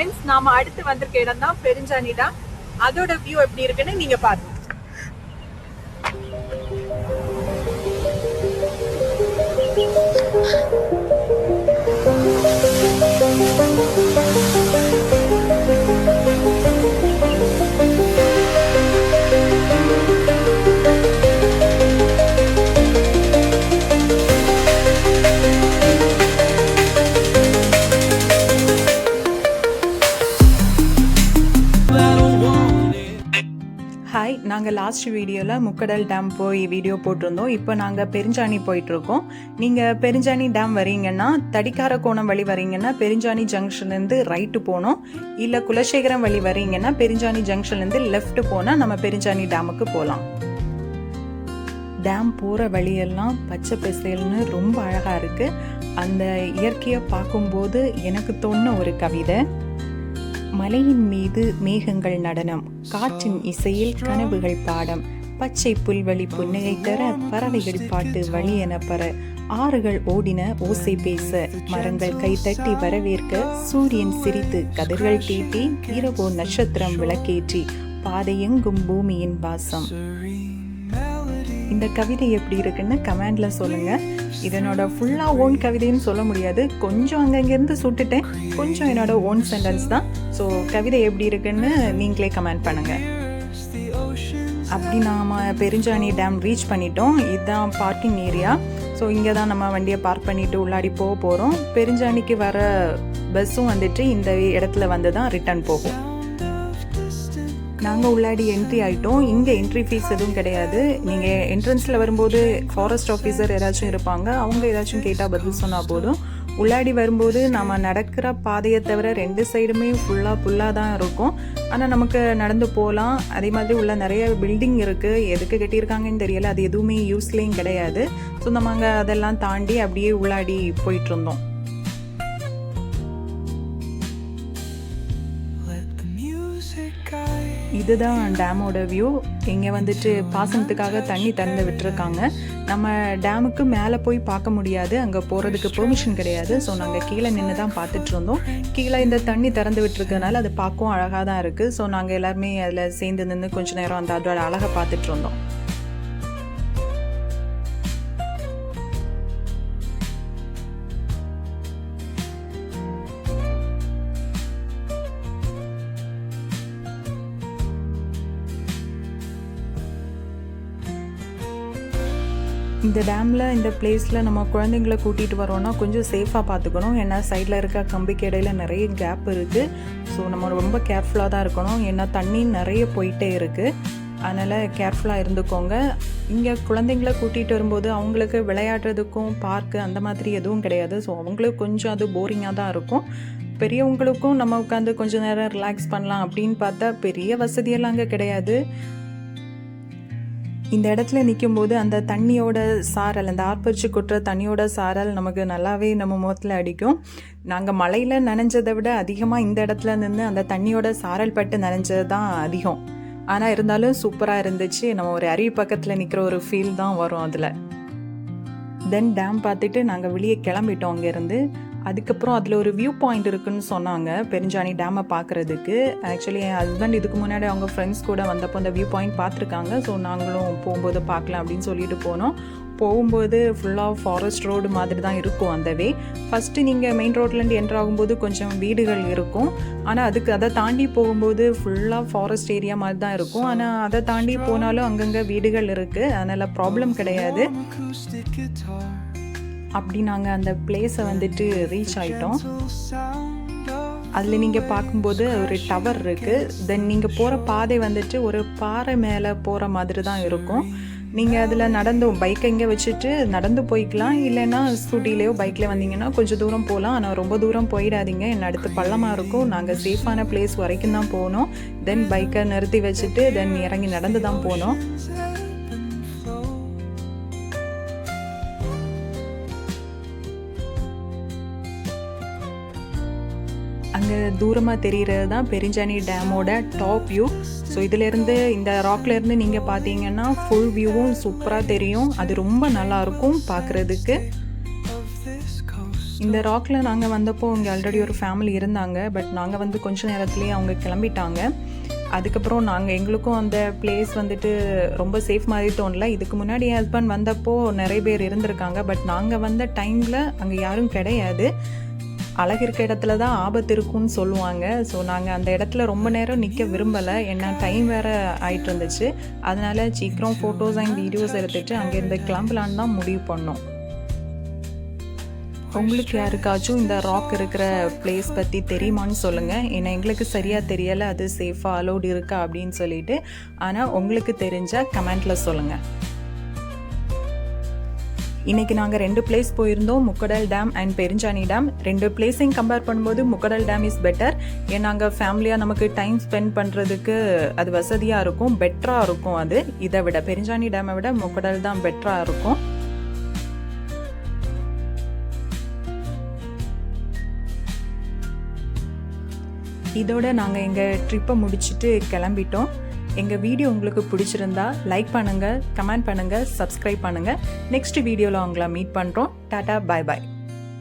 Friends நாம அடுத்து வந்திருக்க இடம் தான் பெருஞ்சாணி தான். அதோட வியூ எப்படி இருக்குன்னு நீங்க பாருங்க ஹாய் நாங்கள் லாஸ்ட் வீடியோவில் முக்கடல் டேம் போய் வீடியோ போட்டிருந்தோம். இப்போ நாங்கள் பெருஞ்சாணி போயிட்டுருக்கோம். நீங்கள் பெருஞ்சாணி டேம் வரீங்கன்னா தடிக்கார கோணம் வழி வரீங்கன்னா பெருஞ்சாணி ஜங்ஷன்லேருந்து ரைட்டு போகணும். இல்லை குலசேகரம் வழி வரீங்கன்னா பெருஞ்சாணி ஜங்ஷன்லேருந்து லெஃப்ட் போனால் நம்ம பெருஞ்சாணி டேமுக்கு போகலாம். டேம் போகிற வழியெல்லாம் பச்சை பசேல்னு ரொம்ப அழகாக இருக்குது அந்த இயற்கையை பார்க்கும்போது எனக்கு தோணுன ஒரு கவிதை. மலையின் மீது மேகங்கள் நடனம் காற்றின் இசையில் கனவுகள் பாடம் பச்சை புல்வெளி புன்னகை தர பறவைகள் பாட்டு வழி என பர ஆறுகள் ஓடின ஓசை பேச மரங்கள் கைத்தட்டி வரவேற்க சூரியன் சிரித்து கதிர்கள் தீட்டி இரவோ நட்சத்திரம் விளக்கேற்றி பாதையெங்கும் பூமியின் வாசம். இந்த கவிதை எப்படி இருக்குன்னு கமெண்டில் சொல்லுங்கள் இதனோட ஃபுல்லாக ஓன் கவிதைன்னு சொல்ல முடியாது. கொஞ்சம் அங்கங்கேருந்து சுட்டுட்டேன். கொஞ்சம் என்னோட ஓன் சென்டென்ஸ் தான். ஸோ கவிதை எப்படி இருக்குன்னு நீங்களே கமெண்ட் பண்ணுங்கள் அப்படி நாம் பெருஞ்சாணி டேம் ரீச் பண்ணிட்டோம். இதுதான் பார்க்கிங் ஏரியா ஸோ இங்கே தான் நம்ம வண்டியை பார்க் பண்ணிட்டு உள்ளாடி போக போகிறோம் பெருஞ்சாணிக்கு வர பஸ்ஸும் வந்துட்டு இந்த இடத்துல வந்து தான் ரிட்டர்ன் போகும். நாங்கள் உள்ளாடி என்ட்ரி ஆகிட்டோம் இங்கே என்ட்ரி ஃபீஸ் எதுவும் கிடையாது. நீங்கள் என்ட்ரன்ஸில் வரும்போது ஃபாரஸ்ட் ஆஃபீஸர் ஏதாச்சும் இருப்பாங்க. அவங்க ஏதாச்சும் கேட்டால் பதில் சொன்னால் போதும். உள்ளாடி வரும்போது நம்ம நடக்கிற பாதையை தவிர ரெண்டு சைடுமே ஃபுல்லாக புல்லாக தான் இருக்கும். ஆனால் நமக்கு நடந்து போகலாம். அதே மாதிரி உள்ள நிறைய பில்டிங் இருக்குது எதுக்கு கட்டியிருக்காங்கன்னு தெரியல. அது எதுவுமே யூஸ்லேயும் கிடையாது. ஸோ நம்ம அங்கே அதெல்லாம் தாண்டி அப்படியே உள்ளாடி போயிட்டுருந்தோம் இதுதான் டேமோட வியூ இங்கே வந்துட்டு பாசனத்துக்காக தண்ணி திறந்து விட்டுருக்காங்க. நம்ம டேமுக்கு மேலே போய் பார்க்க முடியாது. அங்கே போகிறதுக்கு பெர்மிஷன் கிடையாது. ஸோ நாங்கள் கீழே நின்று தான் பார்த்துட்டு இருந்தோம் கீழே இந்த தண்ணி திறந்து விட்டுருக்கனால அது பார்க்கவும் அழகாக தான் இருக்குது ஸோ நாங்கள் எல்லாருமே அதில் சேர்ந்து நின்று கொஞ்சம் நேரம் அந்த அதோட அழகை பார்த்துட்டு இருந்தோம் இந்த டேமில் இந்த பிளேஸில் நம்ம குழந்தைங்கள கூட்டிகிட்டு வரோன்னா கொஞ்சம் சேஃபாக பார்த்துக்கணும் ஏன்னா சைடில் இருக்க கம்பிக்கு இடையில நிறைய கேப் இருக்குது ஸோ நம்ம ரொம்ப கேர்ஃபுல்லாக தான் இருக்கணும். ஏன்னா தண்ணி நிறைய போயிட்டே இருக்குது அதனால் கேர்ஃபுல்லாக இருந்துக்கோங்க. இங்கே குழந்தைங்கள கூட்டிகிட்டு வரும்போது அவங்களுக்கு விளையாடுறதுக்கும் பார்க்கு அந்த மாதிரி எதுவும் கிடையாது. ஸோ அவங்களுக்கு கொஞ்சம் அது போரிங்காக தான் இருக்கும். பெரியவங்களுக்கும் நம்ம உட்காந்து கொஞ்சம் நேரம் ரிலாக்ஸ் பண்ணலாம் அப்படின்னு பார்த்தா பெரிய வசதியெல்லாம் அங்கே கிடையாது. இந்த இடத்துல நிற்கும் போது அந்த தண்ணியோட சாரல் அந்த ஆர்ப்பரிச்சு கொட்டுற தண்ணியோட சாரல் நமக்கு நல்லாவே நம்ம முகத்தில் அடிக்கும். நாங்கள் மழையில் நனைஞ்சதை விட அதிகமாக இந்த இடத்துல நின்று அந்த தண்ணியோட சாரல் பட்டு நனைஞ்சது தான் அதிகம். ஆனால் இருந்தாலும் சூப்பராக இருந்துச்சு. நம்ம ஒரு அருவி பக்கத்தில் நிற்கிற ஒரு ஃபீல் தான் வரும் அதில். தென் டேம் பார்த்துட்டு நாங்கள் வெளியே கிளம்பிட்டோம் அங்கேருந்து. அதுக்கப்புறம் அதில் ஒரு வியூ பாயிண்ட் இருக்குன்னு சொன்னாங்க பெருஞ்சாணி டேமை பார்க்குறதுக்கு ஆக்சுவலி என் ஹஸ்பண்ட் இதுக்கு முன்னாடி அவங்க ஃப்ரெண்ட்ஸ் கூட வந்தப்போ அந்த வியூ பாயிண்ட் பார்த்துருக்காங்க ஸோ நாங்களும் போகும்போது பார்க்கலாம் அப்படின்னு சொல்லிட்டு போனோம். போகும்போது ஃபுல்லாக ஃபாரஸ்ட் ரோடு மாதிரி தான் இருக்கும் அந்த வே ஃபஸ்ட்டு நீங்கள் மெயின் ரோட்லேருந்து என்ட்ரு ஆகும்போது கொஞ்சம் வீடுகள் இருக்கும். ஆனால் அதுக்கு அதை தாண்டி போகும்போது ஃபுல்லாக ஃபாரஸ்ட் ஏரியா மாதிரி தான் இருக்கும். ஆனால் அதை தாண்டி போனாலும் அங்கங்கே வீடுகள் இருக்குது அதனால் ப்ராப்ளம் கிடையாது. அப்படி நாங்கள் அந்த பிளேஸை வந்துட்டு ரீச் ஆகிட்டோம் அதில் நீங்கள் பார்க்கும்போது ஒரு டவர் இருக்குது தென் நீங்கள் போகிற பாதை வந்துட்டு ஒரு பாறை மேலே போகிற மாதிரி தான் இருக்கும். நீங்கள் அதில் நடந்து பைக்கை இங்கே வச்சுட்டு நடந்து போய்க்கலாம். இல்லைன்னா ஸ்கூட்டிலேயோ பைக்கில் வந்தீங்கன்னா கொஞ்சம் தூரம் போகலாம். ஆனால் ரொம்ப தூரம் போயிடாதீங்க. என்ன அடுத்து பள்ளமாக இருக்கும். நாங்கள் சேஃபான பிளேஸ் வரைக்கும் தான் போனோம். தென் பைக்கை நிறுத்தி வச்சுட்டு தென் இறங்கி நடந்து தான் போனோம். அங்கே தூரமாக தெரிகிறது தான் பெருஞ்சாணி டேமோட டாப் வியூ. ஸோ இதிலேருந்து இந்த ராக்லேருந்து நீங்கள் பார்த்தீங்கன்னா ஃபுல் வியூவும் சூப்பராக தெரியும். அது ரொம்ப நல்லாயிருக்கும் பார்க்குறதுக்கு இந்த ராக்கில் நாங்கள் வந்தப்போ இங்கே ஆல்ரெடி ஒரு ஃபேமிலி இருந்தாங்க. பட் நாங்கள் வந்து கொஞ்ச நேரத்துலேயே அவங்க கிளம்பிட்டாங்க. அதுக்கப்புறம் நாங்கள் எங்களுக்கும் அந்த பிளேஸ் வந்துட்டு ரொம்ப சேஃப் மாதிரி தோணல. இதுக்கு முன்னாடி என் ஹஸ்பண்ட் வந்தப்போ நிறைய பேர் இருந்திருக்காங்க. பட் நாங்கள் வந்த டைமில் அங்கே யாரும் கிடையாது. அழகு இருக்க இடத்துல தான் ஆபத்து இருக்கும்னு சொல்லுவாங்க. ஸோ நாங்கள் அந்த இடத்துல ரொம்ப நேரம் நிற்க விரும்பலை. ஏன்னா டைம் வேறு ஆயிட்டு இருந்துச்சு. அதனால சீக்கிரம் ஃபோட்டோஸ் அண்ட் வீடியோஸ் எடுத்துட்டு அங்கேருந்து கிளம்பலான்னு தான் முடிவு பண்ணோம். உங்களுக்கு யாருக்காச்சும் இந்த ராக் இருக்கிற பிளேஸ் பற்றி தெரியுமான்னு சொல்லுங்கள் ஏன்னா எங்களுக்கு சரியாக தெரியலை. அது சேஃபாக அலோடு இருக்கா அப்படின்னு சொல்லிட்டு. ஆனால் உங்களுக்கு தெரிஞ்சால் கமெண்ட்டில் சொல்லுங்கள் இன்னைக்கு நாங்கள் ரெண்டு பிளேஸ் போயிருந்தோம் Mukkadal dam and Perunchani dam ரெண்டு பிளேஸையும் கம்பேர் பண்ணும்போது முக்கடல் டேம் இஸ் பெட்டர் ஏன்னா நாங்கள் ஃபேமிலியாக நமக்கு டைம் ஸ்பெண்ட் பண்ணுறதுக்கு அது வசதியாக இருக்கும் பெட்டராக இருக்கும் அது. இதை விட பெருஞ்சாணி டேமை விட முக்கடல் தான் பெட்டராக இருக்கும். இதோட நாங்கள் எங்கள் ட்ரிப்பை முடிச்சுட்டு கிளம்பிட்டோம். எங்கள் வீடியோ உங்களுக்கு பிடிச்சிருந்தா லைக் பண்ணுங்கள் கமெண்ட் பண்ணுங்கள் சப்ஸ்கிரைப் பண்ணுங்கள் நெக்ஸ்ட் வீடியோவில் உங்களை மீட் பண்ணுறோம் டாட்டா பாய் பாய்